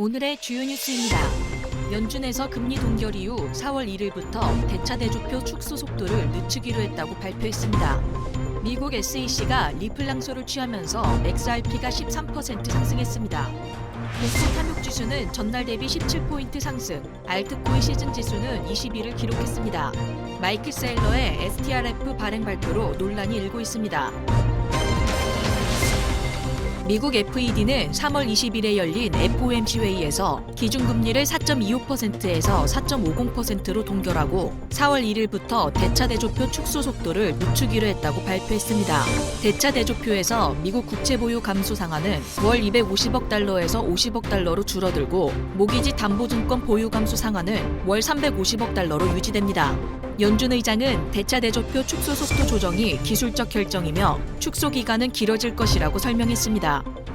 오늘의 주요 뉴스입니다. 연준에서 금리 동결 이후 4월 1일부터 대차 대조표 축소 속도를 늦추기로 했다고 발표했습니다. 미국 SEC가 리플랑소를 취하면서 XRP가 13% 상승했습니다. 공포 탐욕 지수는 전날 대비 17포인트 상승, 알트코인 시즌 지수는 21을 기록했습니다. 마이크 셀러의 STRF 발행 발표로 논란이 일고 있습니다. 미국 FED는 3월 20일에 열린 FOMC 회의에서 기준금리를 4.25%에서 4.50%로 동결하고 4월 1일부터 대차 대조표 축소 속도를 늦추기로 했다고 발표했습니다. 대차 대조표에서 미국 국채 보유 감소 상한은 월 250억 달러에서 50억 달러로 줄어들고 모기지 담보증권 보유 감소 상한은 월 350억 달러로 유지됩니다. 연준 의장은 대차 대조표 축소 속도 조정이 기술적 결정이며 축소 기간은 길어질 것이라고 설명했습니다.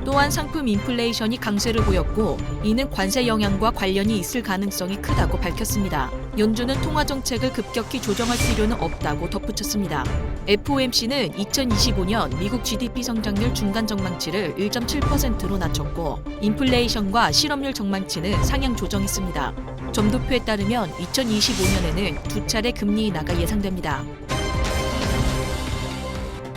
또한 상품 인플레이션이 강세를 보였고 이는 관세 영향과 관련이 있을 가능성이 크다고 밝혔습니다. 연준은 통화 정책을 급격히 조정할 필요는 없다고 덧붙였습니다. FOMC는 2025년 미국 GDP 성장률 중간 전망치를 1.7%로 낮췄고 인플레이션과 실업률 전망치는 상향 조정했습니다. 점도표에 따르면 2025년에는 두 차례 금리 인하가 예상됩니다.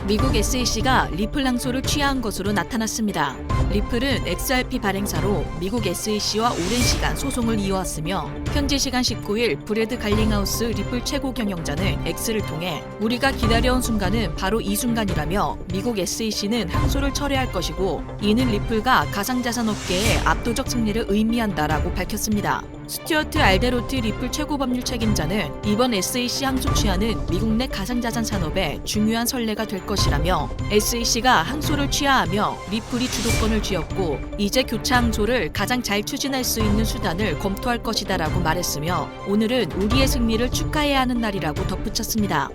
미국 SEC가 리플랑소를 취하한 것으로 나타났습니다. 리플은 XRP 발행사로 미국 SEC와 오랜 시간 소송을 이어왔으며 현지 시간 19일 브래드 갈링하우스 리플 최고 경영자는 X를 통해 우리가 기다려온 순간은 바로 이 순간이라며 미국 SEC는 항소를 철회할 것이고 이는 리플가 가상자산 업계의 압도적 승리를 의미한다라고 밝혔습니다. 스튜어트 알데로트 리플 최고 법률 책임자는 이번 SEC 항소 취하는 미국 내 가상자산 산업의 중요한 선례가 될 것이라며 SEC가 항소를 취하하며 리플이 주도권을 쥐었고 이제 교차 항소를 가장 잘 추진할 수 있는 수단을 검토할 것이다라고 말했으며 오늘은 우리의 승리를 축하해야 하는 날이라고 덧붙였습니다.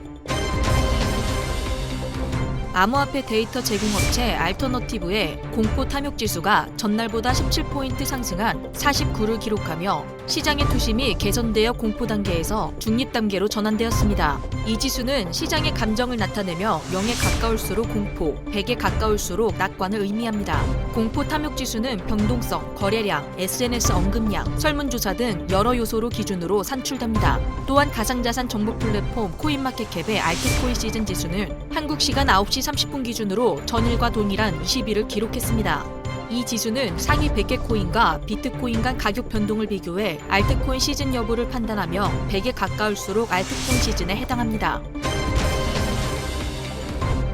암호화폐 데이터 제공업체 알터너티브의 공포 탐욕 지수가 전날보다 17포인트 상승한 49를 기록하며 시장의 투심이 개선되어 공포 단계에서 중립 단계로 전환되었습니다. 이 지수는 시장의 감정을 나타내며 0에 가까울수록 공포, 100에 가까울수록 낙관을 의미합니다. 공포 탐욕 지수는 변동성, 거래량, SNS 언급량, 설문조사 등 여러 요소로 기준으로 산출됩니다. 또한 가상자산 정보 플랫폼 코인마켓캡의 알트코인 시즌 지수는 한국 시간 9시 30분 기준으로 전일과 동일한 20일을 기록했습니다. 이 지수는 상위 100개 코인과 비트코인 간 가격 변동을 비교해 알트코인 시즌 여부를 판단하며 100에 가까울수록 알트코인 시즌에 해당합니다.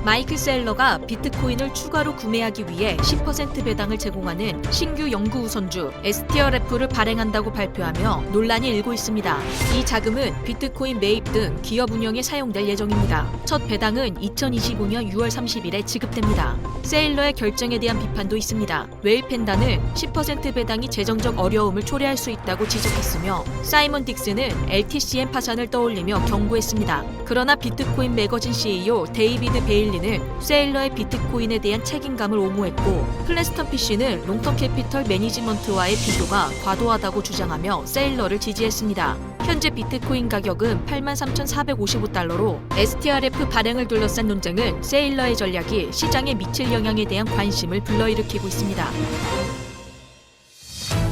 마이클 셀러가 비트코인을 추가로 구매하기 위해 10% 배당을 제공하는 신규 연구 우선주 STRF를 발행한다고 발표하며 논란이 일고 있습니다. 이 자금은 비트코인 매입 등 기업 운영에 사용될 예정입니다. 첫 배당은 2025년 6월 30일에 지급됩니다. 세일러의 결정에 대한 비판도 있습니다. 웨일 펜다는 10% 배당이 재정적 어려움을 초래할 수 있다고 지적했으며 사이먼 딕스는 LTCM 파산을 떠올리며 경고했습니다. 그러나 비트코인 매거진 CEO 데이비드 베일리 는 세일러의 비트코인에 대한 책임감을 옹호했고 플래스턴 PC는 롱텀 캐피털 매니지먼트와의 비교가 과도하다고 주장하며 세일러를 지지했습니다. 현재 비트코인 가격은 83,455달러로 STRF 발행을 둘러싼 논쟁은 세일러의 전략이 시장에 미칠 영향에 대한 관심을 불러일으키고 있습니다.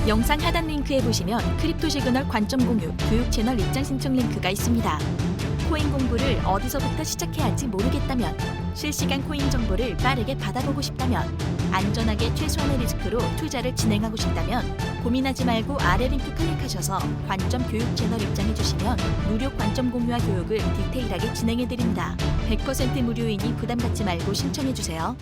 영상 하단 링크에 보시면 크립토 시그널 관점 공유 교육 채널 입장 신청 링크가 있습니다. 코인 공부를 어디서부터 시작해야 할지 모르겠다면 실시간 코인 정보를 빠르게 받아보고 싶다면 안전하게 최소한의 리스크로 투자를 진행하고 싶다면 고민하지 말고 아래 링크 클릭하셔서 관점 교육 채널 입장해 주시면 무료 관점 공유와 교육을 디테일하게 진행해 드립니다. 100% 무료이니 부담 갖지 말고 신청해 주세요.